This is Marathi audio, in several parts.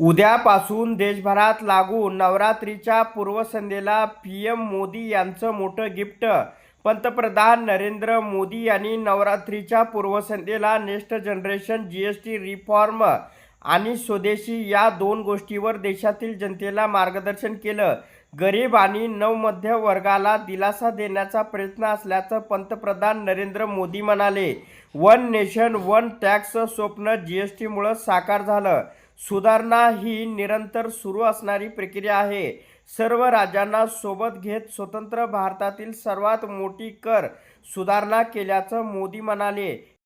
उद्यापासून देशभरात लागू नवरात्रीच्या पूर्वसंध्येला पी एम मोदी यांचं मोठं गिफ्ट. पंतप्रधान नरेंद्र मोदी यांनी नवरात्रीच्या पूर्वसंध्येला next generation G S T reform आणि स्वदेशी या दोन गोष्टीवर देशातील जनतेला मार्गदर्शन केलं. गरीब आणि नवमध्य वर्गाला दिलासा देण्याचा प्रयत्न असल्याचं पंतप्रधान नरेंद्र मोदी म्हणाले. वन नेशन वन टॅक्स स्वप्न जी एस टीमुळं साकार झालं. सुधारणा ही निरंतर सुरू असणारी प्रक्रिया आहे. सर्व राज्यांना सोबत घेत स्वतंत्र भारतातील सर्वात मोठी कर सुधारणा केल्याचं मोदी म्हणाले.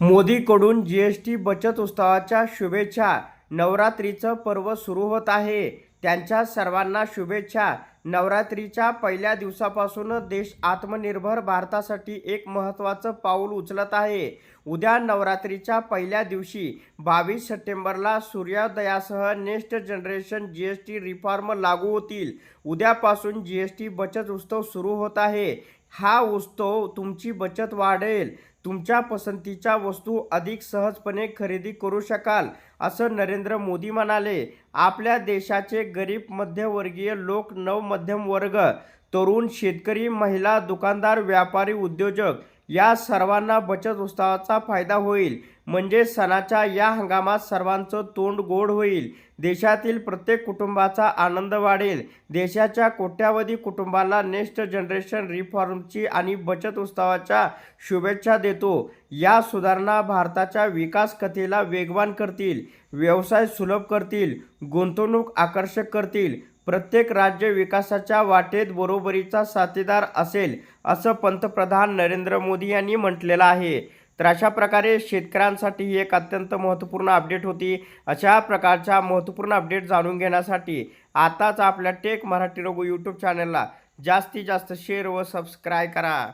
मोदीकडून जी एस टी बचत उत्सवाच्या शुभेच्छा नवरात्रीचं पर्व सुरू होत आहे. त्यांच्या सर्वांना शुभेच्छा नवरात्रीच्या पहिल्या दिवसापासून देश आत्मनिर्भर भारतासाठी एक महत्त्वाचं पाऊल उचलत आहे. उद्या नवरात्रीच्या पहिल्या दिवशी बावीस सप्टेंबरला सूर्योदयासह next generation G S T reform लागू होतील. उद्यापासून जी एस टी बचत उत्सव सुरू होत आहे. हा उत्सव तुमची बचत वाढेल. तुमच्या पसंतीच्या वस्तू अधिक सहजपणे खरेदी करू शकाल असं नरेंद्र मोदी म्हणाले. आपल्या देशाचे गरीब मध्यवर्गीय लोक नव मध्यम वर्ग तरुण शेतकरी महिला दुकानदार व्यापारी उद्योजक या सर्वांना बचत उत्सवाचा फायदा होईल. म्हणजे सणाच्या या हंगामात सर्वांचं तोंड गोड होईल. देशातील प्रत्येक कुटुंबाचा आनंद वाढेल. देशाच्या कोट्यावधी कुटुंबाला नेक्स्ट जनरेशन रिफॉर्मची आणि बचत उत्सवाच्या शुभेच्छा देतो. या सुधारणा भारताच्या विकास कथेला वेगवान करतील. व्यवसाय सुलभ करतील. गुंतवणूक आकर्षक करतील. प्रत्येक राज्य विकासाच्या वाटेत बरोबरीचा साथीदार असेल असं पंतप्रधान नरेंद्र मोदी यांनी म्हटलेलं आहे. तर अशा प्रकारे शेतकऱ्यांसाठी ही एक अत्यंत महत्त्वपूर्ण अपडेट होती. अशा प्रकारच्या महत्त्वपूर्ण अपडेट जाणून घेण्यासाठी आताच आपल्या टेक मराठी रघु यूट्यूब चॅनलला जास्तीत जास्त शेअर व सबस्क्राईब करा.